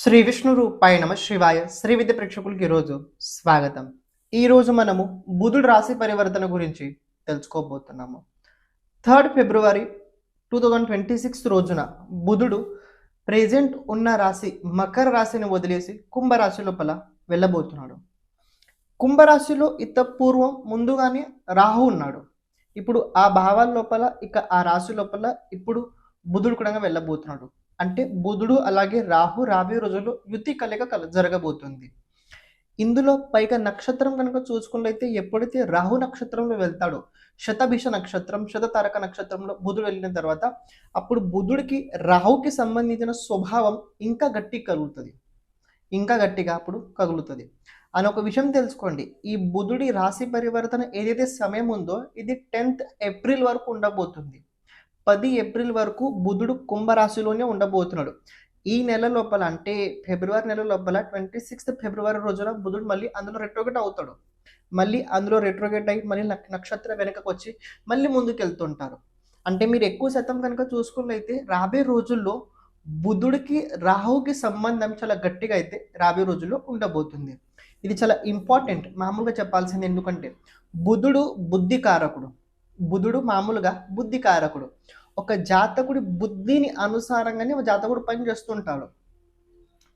శ్రీ విష్ణు రూపాయ నమ శివాయ. శ్రీ విద్య ప్రేక్షకులకి ఈరోజు స్వాగతం. ఈరోజు మనము బుధుడు రాశి పరివర్తన గురించి తెలుసుకోబోతున్నాము. Third February two thousand twenty six రోజున బుధుడు ప్రెజెంట్ ఉన్న రాశి మకర రాశిని వదిలేసి కుంభరాశి లోపల వెళ్ళబోతున్నాడు. కుంభరాశిలో ఇత పూర్వం ముందుగానే రాహు ఉన్నాడు. ఇప్పుడు ఆ భావాల లోపల ఇక ఆ రాశి లోపల ఇప్పుడు బుధుడు కూడా వెళ్ళబోతున్నాడు. అంటే బుధుడు అలాగే రాహు రాబోయే రోజుల్లో యుతి కలయిక కల జరగబోతుంది. ఇందులో పైగా నక్షత్రం కనుక చూసుకున్నట్లయితే ఎప్పుడైతే రాహు నక్షత్రంలో వెళ్తాడో శతభిష నక్షత్రం శతతారక నక్షత్రంలో బుధుడు వెళ్ళిన తర్వాత అప్పుడు బుధుడికి రాహుకి సంబంధించిన స్వభావం ఇంకా గట్టి కలుగుతుంది ఇంకా గట్టిగా అప్పుడు కగులుతుంది అని ఒక విషయం తెలుసుకోండి. ఈ బుధుడి రాశి పరివర్తన ఏదైతే సమయం ఉందో ఇది టెన్త్ ఏప్రిల్ వరకు ఉండబోతుంది. పది ఏప్రిల్ వరకు బుధుడు కుంభరాశిలోనే ఉండబోతున్నాడు. ఈ నెల లోపల అంటే ఫిబ్రవరి నెల లోపల ట్వంటీ సిక్స్త్ ఫిబ్రవరి రోజున బుధుడు మళ్ళీ అందులో రెట్రోగేట్ అవుతాడు. మళ్ళీ అందులో రెట్రోగేట్ అయ్యి మళ్ళీ నక్షత్ర నక్షత్రం వెనకకు వచ్చి మళ్ళీ ముందుకు వెళ్తుంటారు అంటే మీరు ఎక్కువ శాతం కనుక చూసుకున్నైతే రాబోయే రోజుల్లో బుధుడికి రాహుకి సంబంధం చాలా గట్టిగా అయితే రాబోయే రోజుల్లో ఉండబోతుంది. ఇది చాలా ఇంపార్టెంట్. మామూలుగా చెప్పాల్సింది ఎందుకంటే బుధుడు బుద్ధికారకుడు. బుధుడు మామూలుగా బుద్ధికారకుడు. ఒక జాతకుడి బుద్ధిని అనుసారంగానే ఒక జాతకుడు పని చేస్తుంటాడు.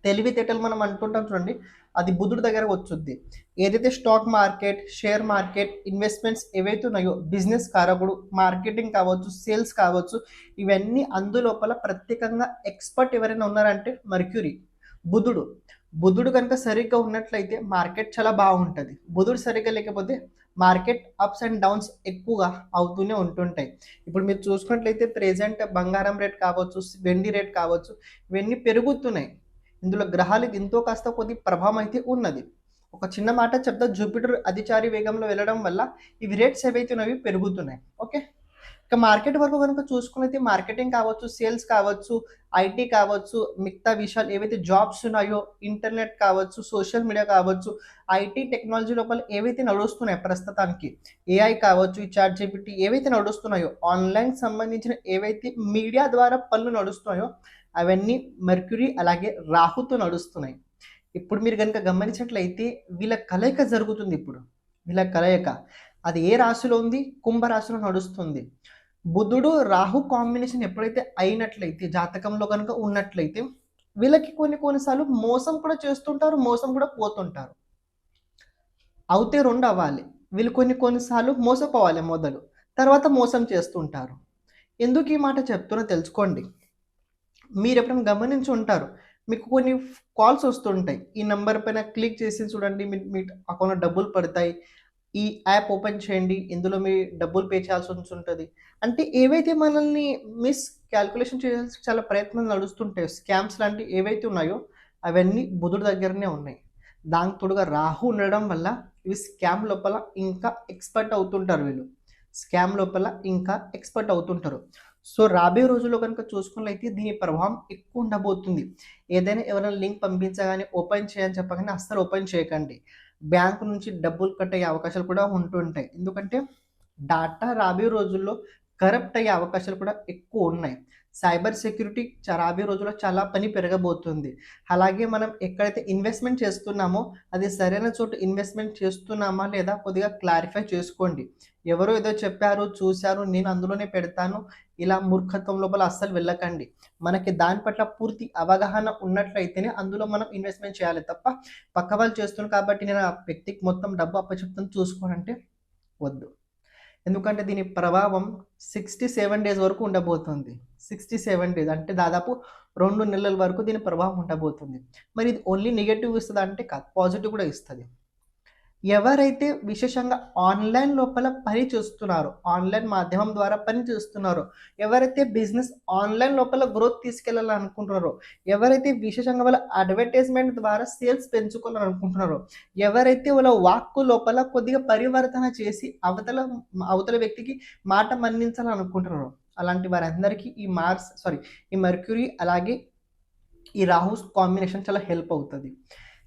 తెలివితేటలు మనం అంటుంటాం చూడండి అది బుధుడి దగ్గర వచ్చుద్ది. ఏదైతే stock market share market investments ఏవైతే ఉన్నాయో బిజినెస్ కారకుడు మార్కెటింగ్ కావచ్చు సేల్స్ కావచ్చు ఇవన్నీ అందులోపల ప్రత్యేకంగా ఎక్స్పర్ట్ ఎవరైనా ఉన్నారంటే మర్క్యూరీ బుధుడు. బుధుడు కనుక సరిగ్గా ఉన్నట్లయితే మార్కెట్ చాలా బాగుంటుంది. బుధుడు సరిగ్గా లేకపోతే మార్కెట్ అప్స్ అండ్ డౌన్స్ ఎక్కువగా అవుతూనే ఉంటుంటాయి. ఇప్పుడు మీరు చూసుకున్నట్లయితే ప్రెజెంట్ బంగారం రేట్ కావచ్చు వెండి రేట్ కావచ్చు ఇవన్నీ పెరుగుతున్నాయి. ఇందులో గ్రహాలకి ఎంతో కాస్త కొద్ది ప్రభావం అయితే ఉన్నది. ఒక చిన్న మాట చెప్తా జూపిటర్ అధిచారి వేగంలో వెళ్ళడం వల్ల ఇవి రేట్స్ ఏవైతే ఉన్నవి పెరుగుతున్నాయి. ఓకే ఇక మార్కెట్ వరకు కనుక చూసుకున్నైతే మార్కెటింగ్ కావచ్చు సేల్స్ కావచ్చు ఐటీ కావచ్చు మిగతా విషయాలు ఏవైతే జాబ్స్ ఉన్నాయో ఇంటర్నెట్ కావచ్చు సోషల్ మీడియా కావచ్చు ఐటీ టెక్నాలజీ లోపల ఏవైతే నడుస్తున్నాయో ప్రస్తుతానికి ఏఐ కావచ్చు ఈ చాట్ జీపీటీ ఏవైతే నడుస్తున్నాయో ఆన్లైన్ సంబంధించిన ఏవైతే మీడియా ద్వారా పనులు నడుస్తున్నాయో అవన్నీ మెర్క్యూరీ అలాగే రాహుతో నడుస్తున్నాయి. ఇప్పుడు మీరు కనుక గమనించినట్లయితే వీళ్ళ కలయిక జరుగుతుంది ఇప్పుడు. వీళ్ళ కలయిక. అది ఏ రాశిలో ఉంది? కుంభరాశిలో నడుస్తుంది. బుధుడు రాహు కాంబినేషన్ ఎప్పుడైతే అయినట్లయితే జాతకంలో కనుక ఉన్నట్లయితే వీళ్ళకి కొన్ని కొన్నిసార్లు మోసం కూడా చేస్తుంటారు మోసం కూడా పోతుంటారు. అవుతే రెండు అవ్వాలి. వీళ్ళు కొన్ని కొన్నిసార్లు మోసపోవాలి మొదలు. తర్వాత మోసం చేస్తుంటారు. ఎందుకు ఈ మాట చెప్తున్నా తెలుసుకోండి. మీరు ఎప్పుడైనా గమనించి ఉంటారు. మీకు కొన్ని కాల్స్ వస్తుంటాయి. ఈ నెంబర్ పైన క్లిక్ చేసి చూడండి. మీ మీ అకౌంట్లో డబ్బులు పడతాయి. ఈ యాప్ ఓపెన్ చేయండి. ఇందులో మీ డబ్బులు పే చేయాల్సి ఉంటుంది అంటే ఏవైతే మనల్ని మిస్ క్యాల్కులేషన్ చేయాల్సి చాలా ప్రయత్నాలు నడుస్తుంటాయి స్కామ్స్ లాంటివి ఏవైతే ఉన్నాయో అవన్నీ బుధుడి దగ్గరనే ఉన్నాయి. దానికి తోడుగా రాహు ఉండడం వల్ల ఇవి స్కామ్ లోపల ఇంకా ఎక్స్పర్ట్ అవుతుంటారు వీళ్ళు. స్కామ్ లోపల ఇంకా ఎక్స్పర్ట్ అవుతుంటారు. సో రాబోయే రోజుల్లో కనుక చూసుకున్నట్లయితే దీని ప్రభావం ఎక్కువ ఉండబోతుంది. ఏదైనా ఎవరైనా లింక్ పంపించగానే ఓపెన్ చేయని చెప్పగానే అస్సలు ఓపెన్ చేయకండి. బ్యాంకు నుంచి డబ్బులు కట్ అయ్యే అవకాశాలు కూడా ఉంటుంటాయి. ఎందుకంటే డాటా రాబోయే రోజుల్లో కరప్ట్ అయ్యే అవకాశాలు కూడా ఎక్కువ ఉన్నాయి. సైబర్ సెక్యూరిటీ రాబోయే రోజుల్లో చాలా పని పెరగబోతుంది. అలాగే మనం ఎక్కడైతే ఇన్వెస్ట్మెంట్ చేస్తున్నామో అది సరైన చోటు ఇన్వెస్ట్మెంట్ చేస్తున్నామా లేదా కొద్దిగా క్లారిఫై చేసుకోండి. ఎవరో ఏదో చెప్పారు చూశారు నేను అందులోనే పెడతాను ఇలా మూర్ఖత్వం లోపల అస్సలు వెళ్ళకండి. మనకి దాని పట్ల పూర్తి అవగాహన ఉన్నట్లయితేనే అందులో మనం ఇన్వెస్ట్మెంట్ చేయాలి తప్ప పక్క వాళ్ళు చేస్తున్నారు కాబట్టి నేను ఆ వ్యక్తికి మొత్తం డబ్బు అప్పచెప్తాను చూసుకోనంటే వద్దు. ఎందుకంటే దీని ప్రభావం సిక్స్టీ సెవెన్ డేస్ వరకు ఉండబోతుంది. సిక్స్టీ సెవెన్ డేస్ అంటే దాదాపు రెండు నెలల వరకు దీని ప్రభావం ఉండబోతుంది. మరి ఇది ఓన్లీ నెగటివ్ ఇస్తుంది అంటే కాదు పాజిటివ్ కూడా ఇస్తుంది. ఎవరైతే విశేషంగా ఆన్లైన్ లోపల పని చేస్తున్నారో ఆన్లైన్ మాధ్యమం ద్వారా పని చేస్తున్నారో ఎవరైతే బిజినెస్ ఆన్లైన్ లోపల గ్రోత్ తీసుకెళ్ళాలనుకుంటున్నారో ఎవరైతే విశేషంగా వాళ్ళ అడ్వర్టైజ్మెంట్ ద్వారా సేల్స్ పెంచుకోవాలనుకుంటున్నారో ఎవరైతే వాళ్ళ వాక్కు లోపల కొద్దిగా పరివర్తన చేసి అవతల అవతల వ్యక్తికి మాట మన్నించాలనుకుంటున్నారో అలాంటి వారందరికీ ఈ మార్స్ సారీ ఈ మర్క్యూరీ అలాగే ఈ రాహు కాంబినేషన్ చాలా హెల్ప్ అవుతుంది.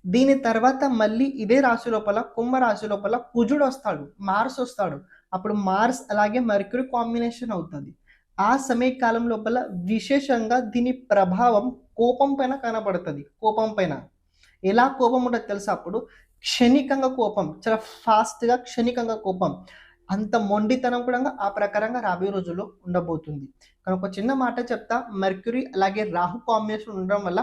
దీని తర్వాత మళ్ళీ ఇదే రాశి లోపల కుంభరాశి లోపల కుజుడు వస్తాడు మార్స్ వస్తాడు. అప్పుడు మార్స్ అలాగే మర్క్యూరీ కాంబినేషన్ అవుతుంది. ఆ సమయకాలం లోపల విశేషంగా దీని ప్రభావం కోపం పైన కనబడుతుంది కోపం పైన. ఎలా కోపం ఉంటుంది తెలుసా? అప్పుడు క్షణికంగా కోపం చాలా ఫాస్ట్గా క్షణికంగా కోపం. అంత మొండితనం కూడా ఆ ప్రకారంగా రాబోయే రోజుల్లో ఉండబోతుంది. కానీ ఒక చిన్న మాట చెప్తా. మెర్క్యూరీ అలాగే రాహు కాంబినేషన్ ఉండడం వల్ల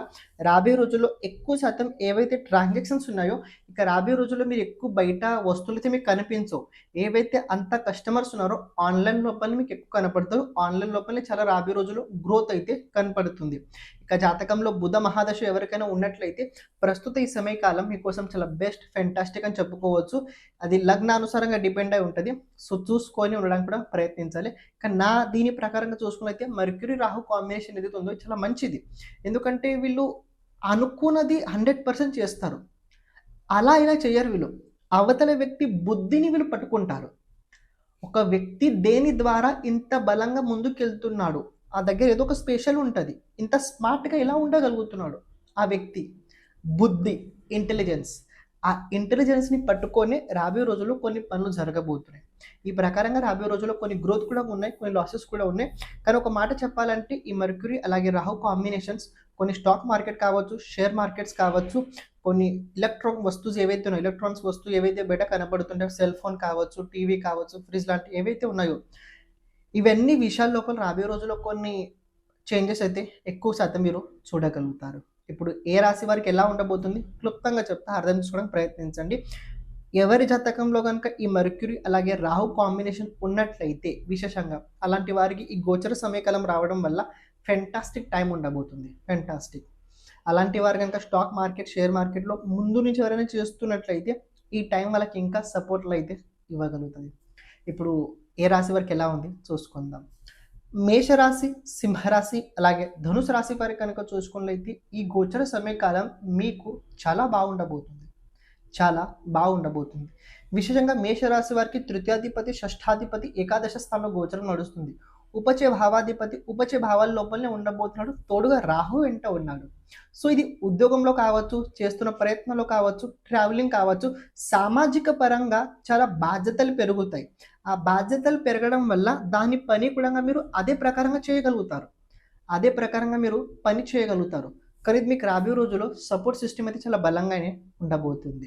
రాబోయే రోజుల్లో ఎక్కువ శాతం ఏవైతే ట్రాన్సాక్షన్స్ ఉన్నాయో ఇక రాబోయే రోజుల్లో మీరు ఎక్కువ బయట వస్తువులు అయితే మీకు కనిపించవు. ఏవైతే అంత కస్టమర్స్ ఉన్నారో ఆన్లైన్ లోపల మీకు ఎక్కువ కనపడతారు ఆన్లైన్ లోపలనే చాలా రాబోయే రోజుల్లో గ్రోత్ అయితే కనపడుతుంది. ఇక జాతకంలో బుధ మహాదశ ఎవరికైనా ఉన్నట్లయితే ప్రస్తుత ఈ సమయకాలం మీకోసం చాలా బెస్ట్ ఫెంటాస్టిక్ అని చెప్పుకోవచ్చు. అది లగ్నానుసారంగా డిపెండ్ అయి ఉంటుంది. సో చూసుకొని ఉండడానికి కూడా ప్రయత్నించాలి. కానీ నా దీని ప్రకారంగా చూసుకున్న చూసుకున్నైతే మర్క్యూరీ రాహు కాంబినేషన్ ఏదైతే ఉందో చాలా మంచిది. ఎందుకంటే వీళ్ళు అనుకున్నది హండ్రెడ్ పర్సెంట్ చేస్తారు. అలా ఇలా చేయరు వీళ్ళు. అవతల వ్యక్తి బుద్ధిని వీళ్ళు పట్టుకుంటారు. ఒక వ్యక్తి దేని ద్వారా ఇంత బలంగా ముందుకెళ్తున్నాడు? ఆ దగ్గర ఏదో ఒక స్పెషల్ ఉంటుంది. ఇంత స్మార్ట్గా ఎలా ఉండగలుగుతున్నాడు? ఆ వ్యక్తి. బుద్ధి ఇంటెలిజెన్స్ ఆ ఇంటెలిజెన్స్ని పట్టుకొని రాబోయే రోజుల్లో కొన్ని పనులు జరగబోతున్నాయి. ఈ ప్రకారంగా రాబోయే రోజుల్లో కొన్ని గ్రోత్ కూడా ఉన్నాయి కొన్ని లాసెస్ కూడా ఉన్నాయి. కానీ ఒక మాట చెప్పాలంటే ఈ మర్క్యూరీ అలాగే రాహు కాంబినేషన్స్ కొన్ని స్టాక్ మార్కెట్ కావచ్చు షేర్ మార్కెట్స్ కావచ్చు కొన్ని ఎలక్ట్రాన్ వస్తువులు ఏవైతే ఉన్నాయో ఎలక్ట్రానిక్స్ వస్తువులు ఏవైతే బయట కనబడుతుంటాయో సెల్ ఫోన్ కావచ్చు టీవీ కావచ్చు ఫ్రిడ్జ్ లాంటివి ఏవైతే ఉన్నాయో ఇవన్నీ విషయాల లోపల రాబోయే రోజుల్లో కొన్ని చేంజెస్ అయితే ఎక్కువ శాతం మీరు చూడగలుగుతారు. ఇప్పుడు ఏ రాశి వారికి ఎలా ఉండబోతుంది? క్లుప్తంగా చెప్తా అర్థం చేసుకోవడానికి ప్రయత్నించండి. ఎవరి జాతకంలో కనుక ఈ మర్క్యూరీ అలాగే రాహు కాంబినేషన్ ఉన్నట్లయితే విశేషంగా అలాంటి వారికి ఈ గోచర సమయకాలం రావడం వల్ల ఫెంటాస్టిక్ టైం ఉండబోతుంది. ఫెంటాస్టిక్ అలాంటి వారు కనుక స్టాక్ మార్కెట్ షేర్ మార్కెట్లో ముందు నుంచి ఎవరైనా చేస్తున్నట్లయితే ఈ టైం వాళ్ళకి ఇంకా సపోర్ట్లు అయితే ఇవ్వగలుగుతుంది ఇప్పుడు ఏ రాశి వారికి ఎలా ఉంది? చూసుకుందాం. మేషరాశి సింహరాశి అలాగే ధనుసు రాశి వారి కనుక చూసుకున్నట్లయితే ఈ గోచర సమయకాలం మీకు చాలా బాగుండబోతుంది. చాలా బాగుండబోతుంది. విశేషంగా మేషరాశి వారికి తృతీయాధిపతి షష్ఠాధిపతి ఏకాదశ స్థానంలో గోచరం నడుస్తుంది. ఉపచయ భావాధిపతి ఉపచయ భావాల లోపలనే ఉండబోతున్నాడు. తోడుగా రాహు వెంట ఉన్నాడు. సో ఇది ఉద్యోగంలో కావచ్చు చేస్తున్న ప్రయత్నంలో కావచ్చు ట్రావెలింగ్ కావచ్చు సామాజిక పరంగా చాలా బాధ్యతలు పెరుగుతాయి. ఆ బాధ్యతలు పెరగడం వల్ల దాని పని కూడా మీరు అదే ప్రకారంగా చేయగలుగుతారు. అదే ప్రకారంగా మీరు పని చేయగలుగుతారు. కానీ మీకు రాబోయే రోజుల్లో సపోర్ట్ సిస్టమ్ అయితే చాలా బలంగానే ఉండబోతుంది.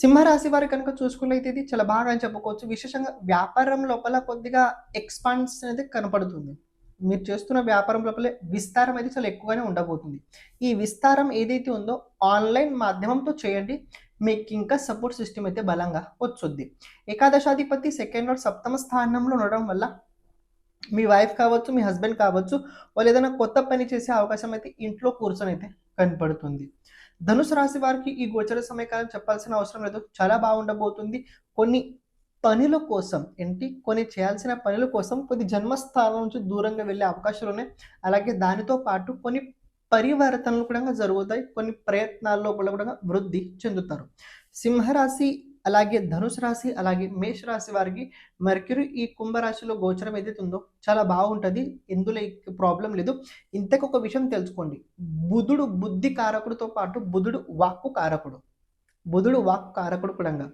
సింహరాశి వారి కనుక చూసుకున్నైతే ఇది చాలా బాగా అని చెప్పుకోవచ్చు. విశేషంగా వ్యాపారం లోపల కొద్దిగా ఎక్స్పాన్స్ అనేది కనపడుతుంది. మీరు చేస్తున్న వ్యాపారం లోపల విస్తారం అయితే చాలా ఎక్కువగానే ఉండబోతుంది. ఈ విస్తారం ఏదైతే ఉందో ఆన్లైన్ మాధ్యమంతో చేయండి. మీకు ఇంకా సపోర్ట్ సిస్టమ్ అయితే బలంగా వచ్చుద్ది. ఏకాదశాధిపతి సెకండ్ ఆర్ సప్తమ స్థానంలో ఉండడం వల్ల మీ వైఫ్ కావచ్చు మీ హస్బెండ్ కావచ్చు వాళ్ళు ఏదైనా కొత్త పని చేసే అవకాశం అయితే ఇంట్లో కూర్చొని అయితే కనపడుతుంది. ధనుసు రాశి వారికి ఈ గోచర సమయకాలం చెప్పాల్సిన అవసరం లేదు. చాలా బాగుండబోతుంది. కొన్ని పనుల కోసం ఏంటి? కొన్ని చేయాల్సిన పనుల కోసం కొన్ని జన్మస్థానం నుంచి దూరంగా వెళ్ళే అవకాశాలు ఉన్నాయి. అలాగే దానితో పాటు కొన్ని పరివర్తనలు కూడా జరుగుతాయి. కొన్ని ప్రయత్నాల్లో కూడా వృద్ధి చెందుతారు. సింహరాశి అలాగే ధనుసు రాశి అలాగే మేష రాశి వారికి మర్క్యూరీ ఈ కుంభరాశిలో గోచరం ఏదైతే ఉందో చాలా బాగుంటుంది. ఇందులో ప్రాబ్లం లేదు. ఇంతకు ఒక విషయం తెలుసుకోండి. బుధుడు బుద్ధి కారకుడితో పాటు బుధుడు వాక్కు కారకుడు. బుధుడు వాక్కు కారకుడు కూడా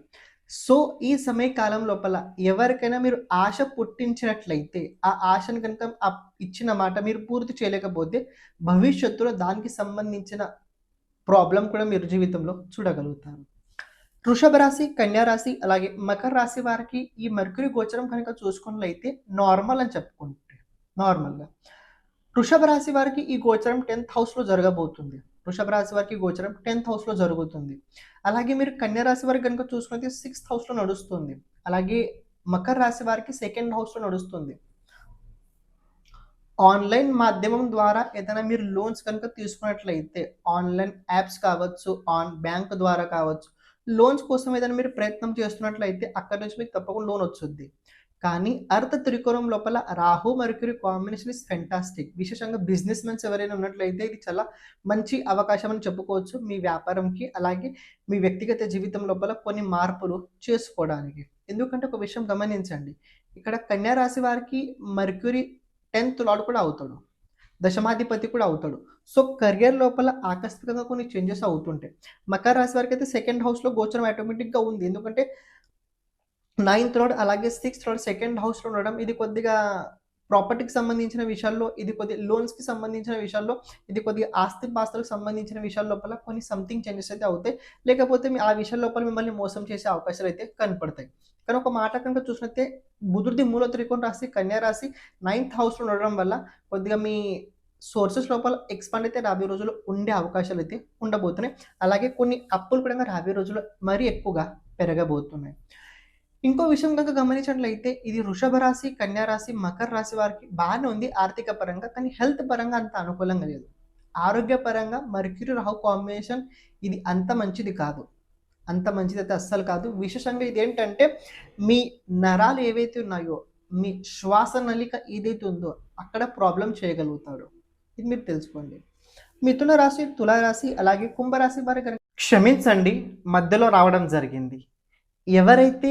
సో ఈ సమయకాలం లోపల ఎవరికైనా మీరు ఆశ పుట్టించినట్లయితే ఆ ఆశను కనుక ఆ ఇచ్చిన మాట మీరు పూర్తి చేయలేకపోతే భవిష్యత్తులో దానికి సంబంధించిన ప్రాబ్లం కూడా మీరు జీవితంలో చూడగలుగుతారు. వృషభ రాశి కన్యా రాశి అలాగే మకర రాశి వారికి ఈ మర్క్యూరీ గోచరం కనుక చూసుకున్నట్లయితే నార్మల్ అని చెప్పుకుంటే నార్మల్గా వృషభ రాశి వారికి ఈ గోచరం టెన్త్ హౌస్లో జరగబోతుంది. వృషభ రాశి వారికి గోచరం టెన్త్ హౌస్లో జరుగుతుంది. అలాగే మీరు కన్యా రాశి వారికి కనుక చూసుకుంటే సిక్స్త్ హౌస్లో నడుస్తుంది. అలాగే మకర రాశి వారికి సెకండ్ హౌస్లో నడుస్తుంది. ఆన్లైన్ మాధ్యమం ద్వారా ఏదైనా మీరు లోన్స్ కనుక తీసుకున్నట్లయితే ఆన్లైన్ యాప్స్ కావచ్చు ఆన్ బ్యాంక్ ద్వారా కావచ్చు లోన్స్ కోసం ఏదైనా మీరు ప్రయత్నం చేస్తున్నట్లయితే అక్కడి నుంచి మీకు తప్పకుండా లోన్ వచ్చుద్ది. కానీ అర్ధ త్రికోణం లోపల Rahu mercury combination is fantastic విశేషంగా బిజినెస్ మెన్స్ ఎవరైనా ఉన్నట్లయితే ఇది చాలా మంచి అవకాశం అని చెప్పుకోవచ్చు మీ వ్యాపారంకి అలాగే మీ వ్యక్తిగత జీవితం లోపల కొన్ని మార్పులు చేసుకోవడానికి. ఎందుకంటే ఒక విషయం గమనించండి ఇక్కడ కన్యా రాశి వారికి మర్క్యూరీ టెన్త్ లాడ్ కూడా అవుతాడు దశమాధిపతి కూడా అవుతాడు. సో కెరియర్ లోపల ఆకస్మికంగా కొన్ని చేంజెస్ అవుతుంటాయి. మకర రాశి వారికి అయితే సెకండ్ హౌస్లో గోచరం ఆటోమేటిక్గా ఉంది. ఎందుకంటే నైన్త్ రోడ్ అలాగే సిక్స్త్ రోడ్ సెకండ్ హౌస్లో ఉండడం ఇది కొద్దిగా ప్రాపర్టీకి సంబంధించిన విషయాల్లో ఇది కొద్ది లోన్స్కి సంబంధించిన విషయాల్లో ఇది కొద్దిగా ఆస్తి పాస్తులకు సంబంధించిన విషయాల లోపల కొన్ని సంథింగ్ చేంజెస్ అయితే అవుతాయి. లేకపోతే మీ ఆ విషయాల లోపల మిమ్మల్ని మోసం చేసే అవకాశాలు అయితే కనపడతాయి. కానీ ఒక మాట కనుక చూసినట్టే బుధుడిది మూల త్రికోణ రాశి కన్యా రాశి నైన్త్ హౌస్లో ఉండడం వల్ల కొద్దిగా మీ సోర్సెస్ లోపల ఎక్స్పాండ్ అయితే రాబోయే రోజుల్లో ఉండే అవకాశాలు అయితే ఉండబోతున్నాయి. అలాగే కొన్ని అప్పులు కూడా రాబోయే రోజుల్లో మరీ ఎక్కువగా పెరగబోతున్నాయి. ఇంకో విషయం కనుక గమనించినట్లయితే ఇది వృషభ రాశి కన్యా రాశి మకర రాశి వారికి బాగానే ఉంది ఆర్థిక పరంగా కానీ హెల్త్ పరంగా అంత అనుకూలంగా లేదు. ఆరోగ్య పరంగా మర్క్యూరి రాహు కాంబినేషన్ ఇది అంత మంచిది కాదు. అంత మంచిది అయితే అస్సలు కాదు. విశేషంగా ఇది ఏంటంటే మీ నరాలు ఏవైతే ఉన్నాయో మీ శ్వాస నలిక ఏదైతే ఉందో అక్కడ ప్రాబ్లం చేయగలుగుతాడు ఇది మీరు తెలుసుకోండి. మిథున రాశి తులారాశి అలాగే కుంభరాశి వారి కనుక క్షమించండి మధ్యలో రావడం జరిగింది. ఎవరైతే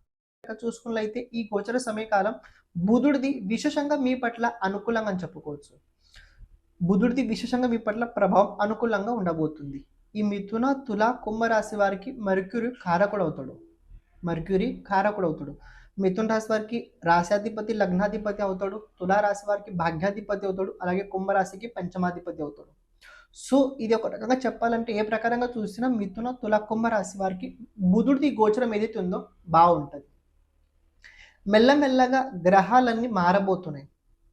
చూసుకున్నట్లయితే ఈ గోచర సమయకాలం బుధుడిది విశేషంగా మీ పట్ల అనుకూలంగా అని చెప్పుకోవచ్చు. బుధుడిది విశేషంగా మీ పట్ల ప్రభావం అనుకూలంగా ఉండబోతుంది. ఈ మిథున తుల కుంభరాశి వారికి మర్క్యూరి కారకుడు అవుతాడు మర్క్యూరి కారకుడు అవుతాడు మిథున రాశి వారికి రాశాధిపతి లగ్నాధిపతి అవుతాడు. తులా రాశి వారికి భాగ్యాధిపతి అవుతాడు. అలాగే కుంభరాశికి పంచమాధిపతి అవుతాడు. సో ఇది ఒక రకంగా చెప్పాలంటే ఏ ప్రకారంగా చూసినా మిథున తుల కుంభరాశి వారికి బుధుడిది గోచరం ఏదైతే ఉందో బాగుంటుంది. మెల్లమెల్లగా గ్రహాలన్నీ మారబోతున్నాయి.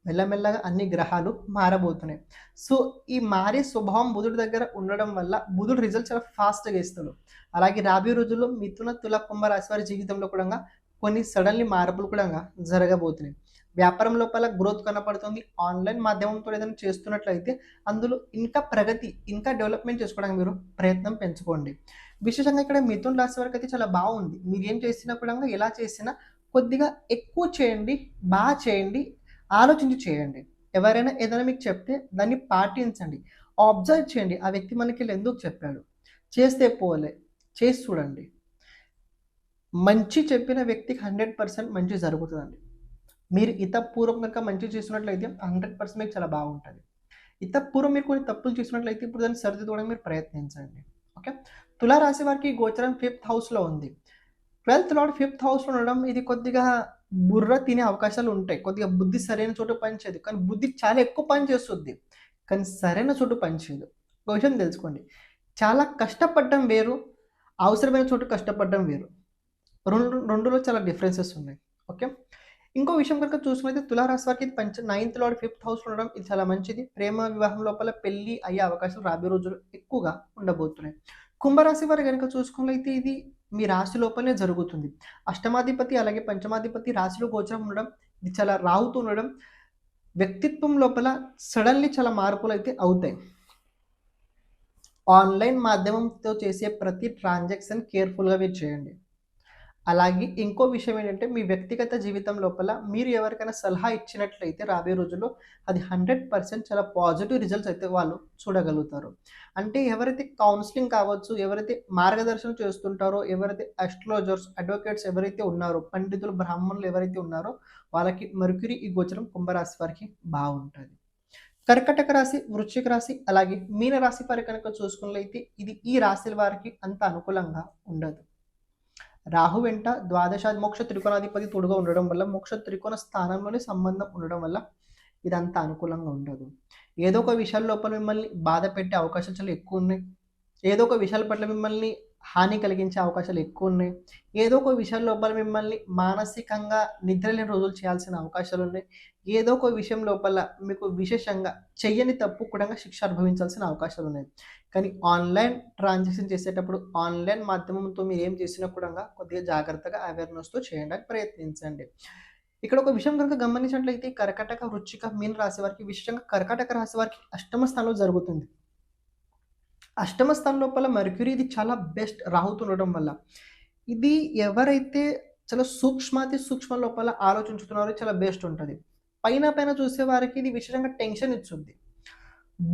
మెల్లమెల్లగా అన్ని గ్రహాలు మారబోతున్నాయి. సో ఈ మారే స్వభావం బుధుడి దగ్గర ఉండడం వల్ల బుధుడు రిజల్ట్ చాలా ఫాస్ట్గా ఇస్తాడు. అలాగే రాబోయే రోజుల్లో మిథున తుల కుంభ రాశి వారి జీవితంలో కూడా కొన్ని సడన్లీ మార్పులు కూడా జరగబోతున్నాయి. వ్యాపారం లోపల గ్రోత్ కనపడుతుంది. ఆన్లైన్ మాధ్యమంతో ఏదైనా చేస్తున్నట్లయితే అందులో ఇంకా ప్రగతి ఇంకా డెవలప్మెంట్ చేసుకోవడానికి మీరు ప్రయత్నం పెంచుకోండి. విశేషంగా ఇక్కడ మిథున్ రాశి వరకు అయితే చాలా బాగుంది. మీరు ఏం చేసినా కూడా ఎలా చేసినా కొద్దిగా ఎక్కువ చేయండి బాగా చేయండి ఆలోచించి చేయండి. ఎవరైనా ఏదైనా మీకు చెప్తే దాన్ని పాటించండి. అబ్జర్వ్ చేయండి. ఆ వ్యక్తి మనకి ఎందుకు చెప్పాడు? చేస్తే పోలే. చేసి చూడండి. మంచి చెప్పిన వ్యక్తికి హండ్రెడ్ పర్సెంట్ మంచి జరుగుతుందండి. మీరు ఇతపూర్వం కనుక మంచి చేసినట్లయితే హండ్రెడ్ పర్సెంట్ మీకు చాలా బాగుంటుంది. ఇతపూర్వం మీరు కొన్ని తప్పులు చేసినట్లయితే ఇప్పుడు దాన్ని సరిదిద్దుకోవడానికి మీరు ప్రయత్నించండి. ఓకే తులారాశి వారికి గోచరం ఫిఫ్త్ హౌస్లో ఉంది. ట్వెల్త్ లాడ్ ఫిఫ్త్ హౌస్లో ఉండడం ఇది కొద్దిగా బుర్ర తినే అవకాశాలు ఉంటాయి. కొద్దిగా బుద్ధి సరైన చోటు పనిచేయదు. కానీ బుద్ధి చాలా ఎక్కువ పని చేస్తుంది. కానీ సరైన చోటు పనిచేయదు. ఒక విషయం తెలుసుకోండి. చాలా కష్టపడడం వేరు అవసరమైన చోటు కష్టపడడం వేరు. రెండు రెండులో చాలా డిఫరెన్సెస్ ఉన్నాయి. ఓకే? ఇంకో విషయం కనుక చూసుకుంటే తులారాశి వారికి ఇది పంచ నైన్త్ లాడ్ ఫిఫ్త్ హౌస్ ఉండడం ఇది చాలా మంచిది. ప్రేమ వివాహం లోపల పెళ్ళి అయ్యే అవకాశాలు రాబోయే రోజులు ఎక్కువగా ఉండబోతున్నాయి. కుంభరాశి వారు కనుక చూసుకున్నట్లయితే ఇది మీ రాశి లోపలనే జరుగుతుంది. అష్టమాధిపతి అలాగే పంచమాధిపతి రాశిలో గోచరం ఉండడం ఇది చాలా రావుతూ ఉండడం వ్యక్తిత్వం లోపల సడన్లీ చాలా మార్పులు అయితే అవుతాయి. ఆన్లైన్ మాధ్యమంతో చేసే ప్రతి ట్రాన్సాక్షన్ కేర్ఫుల్గా మీరు చేయండి. అలాగే ఇంకో విషయం ఏంటంటే మీ వ్యక్తిగత జీవితం లోపల మీరు ఎవరికైనా సలహా ఇచ్చినట్లయితే రాబోయే రోజుల్లో అది హండ్రెడ్ పర్సెంట్ చాలా పాజిటివ్ రిజల్ట్స్ అయితే వాళ్ళు చూడగలుగుతారు. అంటే ఎవరైతే కౌన్సిలింగ్ కావచ్చు ఎవరైతే మార్గదర్శనం చేస్తుంటారో ఎవరైతే అస్ట్రాలజర్స్ అడ్వకేట్స్ ఎవరైతే ఉన్నారో పండితులు బ్రాహ్మణులు ఎవరైతే ఉన్నారో వాళ్ళకి మరుకురి ఈ గోచరం కుంభరాశి వారికి బాగుంటుంది. కర్కటక రాశి వృశ్చిక రాశి అలాగే మీన రాశి వారి కనుక చూసుకున్నట్లయితే ఇది ఈ రాశుల వారికి అంత అనుకూలంగా ఉండదు. రాహు వెంట ద్వాదశ మోక్ష త్రికోణాధిపతి తోడుగా ఉండడం వల్ల మోక్ష త్రికోణ స్థానంలోనే సంబంధం ఉండడం వల్ల ఇదంతా అనుకూలంగా ఉండదు. ఏదో ఒక విషయాల లోపల మిమ్మల్ని బాధ పెట్టే అవకాశాలు చాలా ఎక్కువ ఉన్నాయి. ఏదో ఒక విషయాల పట్ల మిమ్మల్ని హాని కలిగించే అవకాశాలు ఎక్కువ ఉన్నాయి. ఏదో ఒక విషయం లోపల మిమ్మల్ని మానసికంగా నిద్రలేని రోజులు చేయాల్సిన అవకాశాలు ఉన్నాయి. ఏదో ఒక విషయం లోపల మీకు విశేషంగా చెయ్యని తప్పు కూడా శిక్ష అనుభవించాల్సిన అవకాశాలు ఉన్నాయి. కానీ ఆన్లైన్ ట్రాన్సాక్షన్ చేసేటప్పుడు ఆన్లైన్ మాధ్యమంతో మీరు ఏం చేసినా కూడా కొద్దిగా జాగ్రత్తగా అవేర్నెస్తో చేయడానికి ప్రయత్నించండి. ఇక్కడ ఒక విషయం కనుక గమనించినట్లయితే కర్కటక వృచ్చిక మీన రాశి వారికి విశేషంగా కర్కటక రాశి వారికి అష్టమ స్థానంలో జరుగుతుంది. అష్టమ స్థానం లోపల మర్క్యూరీ ఇది చాలా బెస్ట్ రాహుతుండడం వల్ల. ఇది ఎవరైతే చాలా సూక్ష్మాతి సూక్ష్మ లోపల ఆలోచించుతున్నారో చాలా బెస్ట్ ఉంటుంది. పైన పైన చూసే వారికి ఇది విశేషంగా టెన్షన్ ఇస్తుంది.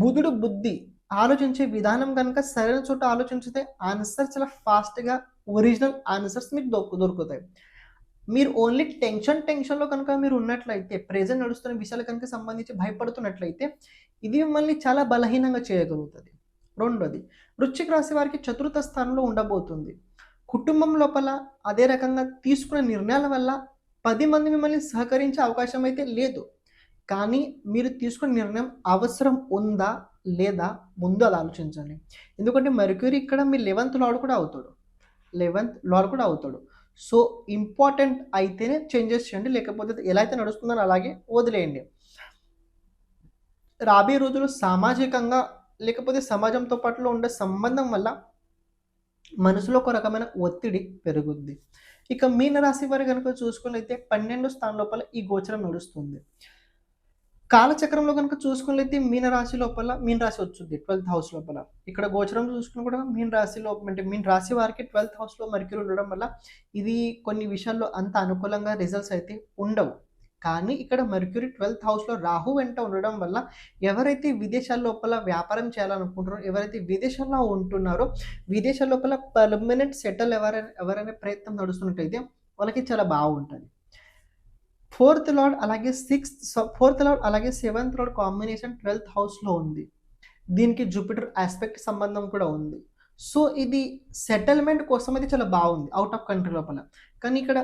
బుధుడు బుద్ధి ఆలోచించే విధానం కనుక సరైన చోట ఆలోచించితే ఆన్సర్ చాలా ఫాస్ట్గా ఒరిజినల్ ఆన్సర్స్ మీకు దొరుకు దొరుకుతాయి. మీరు ఓన్లీ టెన్షన్ టెన్షన్లో కనుక మీరు ఉన్నట్లయితే ప్రెజెంట్ నడుస్తున్న విషయాలు కనుక సంబంధించి భయపడుతున్నట్లయితే ఇది మిమ్మల్ని చాలా బలహీనంగా చేయగలుగుతుంది. రెండోది వృశ్చిక రాశి వారికి చతుర్థ స్థానంలో ఉండబోతుంది. కుటుంబం లోపల అదే రకంగా తీసుకున్న నిర్ణయాల వల్ల పది మంది మిమ్మల్ని సహకరించే అవకాశం అయితే లేదు. కానీ మీరు తీసుకున్న నిర్ణయం అవసరం ఉందా లేదా ముందు అది ఆలోచించండి. ఎందుకంటే మర్క్యూరీ ఇక్కడ మీ లెవెన్త్ లాడ్ కూడా అవుతాడు. లెవెంత్ లాడ్ కూడా అవుతాడు. సో ఇంపార్టెంట్ అయితేనే చేంజెస్ చేయండి లేకపోతే ఎలా అయితే నడుస్తుందని అలాగే వదిలేయండి. రాబోయే రోజులు సామాజికంగా లేకపోతే సమాజంతో పాటులో ఉండే సంబంధం వల్ల మనసులో ఒక రకమైన ఒత్తిడి పెరుగుద్ది. ఇక మీన రాశి వారి కనుక చూసుకున్నైతే పన్నెండు స్థానం లోపల ఈ గోచరం నడుస్తుంది. కాలచక్రంలో కనుక చూసుకున్నైతే మీన రాశి లోపల మీన రాశి వచ్చింది ట్వెల్త్ హౌస్ లోపల. ఇక్కడ గోచరం చూసుకుని కూడా మీన రాశి లోపల అంటే మీన రాశి వారికి ట్వెల్త్ హౌస్లో మరికిలు ఉండడం వల్ల ఇది కొన్ని విషయాల్లో అంత అనుకూలంగా రిజల్ట్స్ అయితే ఉండవు. కానీ ఇక్కడ మర్క్యూరీ ట్వెల్త్ హౌస్లో రాహు వెంట ఉండడం వల్ల ఎవరైతే విదేశాల లోపల వ్యాపారం చేయాలనుకుంటారో ఎవరైతే విదేశాల్లో ఉంటున్నారో విదేశాల లోపల పర్మనెంట్ సెటిల్ ఎవరైనా ఎవరైనా ప్రయత్నం నడుస్తున్నట్టయితే వాళ్ళకి చాలా బాగుంటుంది. ఫోర్త్ లార్డ్ అలాగే సిక్స్త్ ఫోర్త్ లార్డ్ అలాగే సెవెంత్ లార్డ్ కాంబినేషన్ ట్వెల్త్ హౌస్లో ఉంది. దీనికి జూపిటర్ ఆస్పెక్ట్ సంబంధం కూడా ఉంది. సో ఇది సెటిల్మెంట్ కోసం అయితే చాలా బాగుంది అవుట్ ఆఫ్ కంట్రీ లోపల. కానీ ఇక్కడ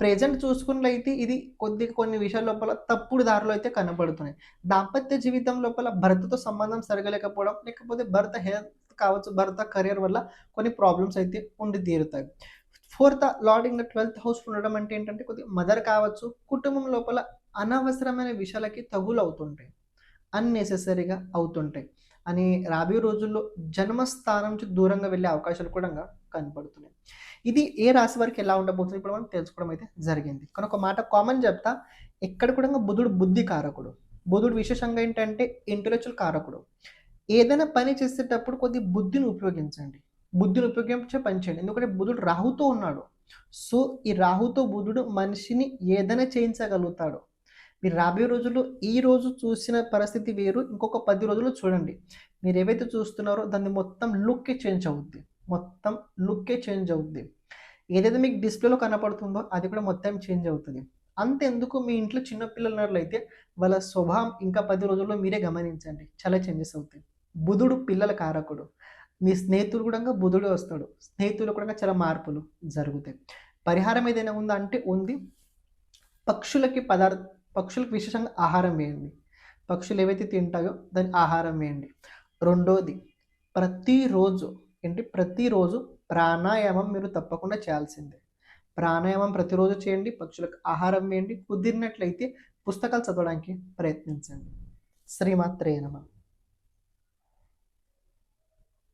ప్రెజెంట్ చూసుకున్నట్లయితే ఇది కొద్దిగా కొన్ని విషయాల లోపల తప్పుడు దారిలో అయితే కనబడుతున్నాయి. దాంపత్య జీవితం లోపల భర్తతో సంబంధం సరగలేకపోవడం లేకపోతే భర్త హెల్త్ కావచ్చు భర్త కెరియర్ వల్ల కొన్ని ప్రాబ్లమ్స్ అయితే ఉండి తీరుతాయి. ఫోర్త్ లార్డ్ ఇంకా ట్వెల్త్ హౌస్ ఉండడం అంటే ఏంటంటే కొద్దిగా మదర్ కావచ్చు కుటుంబం లోపల అనవసరమైన విషయాలకి తగులు అవుతుంటాయి అన్నెసెసరీగా అవుతుంటాయి. అని రాబోయే రోజుల్లో జన్మస్థానం నుంచి దూరంగా వెళ్ళే అవకాశాలు కూడా కనపడుతున్నాయి. ఇది ఏ రాశి వారికి ఎలా ఉండబోతుంది ఇప్పుడు మనం తెలుసుకోవడం అయితే జరిగింది. కానీ ఒక మాట కామన్ చెప్తా ఎక్కడ కూడా బుధుడు బుద్ధి కారకుడు. బుధుడు విశేషంగా ఏంటంటే ఇంటలెక్చువల్ కారకుడు. ఏదైనా పని చేసేటప్పుడు కొద్ది బుద్ధిని ఉపయోగించండి. బుద్ధిని ఉపయోగించే పని చేయండి. ఎందుకంటే బుధుడు రాహుతో ఉన్నాడు. సో ఈ రాహుతో బుధుడు మనిషిని ఏదైనా చేయించగలుగుతాడు. మీరు రాబోయే రోజుల్లో ఈ రోజు చూసిన పరిస్థితి వేరు. ఇంకొక పది రోజుల్లో చూడండి. మీరు ఏవైతే చూస్తున్నారో దాన్ని మొత్తం లుక్కే చేంజ్ అవుద్ది. మొత్తం లుక్కే చేంజ్ అవుద్ది. ఏదైతే మీకు డిస్ప్లేలో కనపడుతుందో అది కూడా మొత్తం చేంజ్ అవుతుంది. అంతెందుకు మీ ఇంట్లో చిన్న పిల్లలు వాళ్ళ స్వభావం ఇంకా పది రోజుల్లో మీరే గమనించండి. చాలా చేంజెస్ అవుతాయి. బుధుడు పిల్లల కారకుడు. మీ స్నేహితులు కూడా బుధుడే వస్తాడు. స్నేహితులు కూడా చాలా మార్పులు జరుగుతాయి. పరిహారం ఏదైనా ఉందా అంటే ఉంది. పక్షులకి పదార్థ పక్షులకు విశేషంగా ఆహారం వేయండి. పక్షులు ఏవైతే తింటాయో దాని ఆహారం వేయండి. రెండోది ప్రతిరోజు ఏంటి? ప్రతిరోజు ప్రాణాయామం మీరు తప్పకుండా చేయాల్సిందే. ప్రాణాయామం ప్రతిరోజు చేయండి పక్షులకు ఆహారం వేయండి కుదిరినట్లయితే పుస్తకాలు చదవడానికి ప్రయత్నించండి. శ్రీమాత్రే నమ.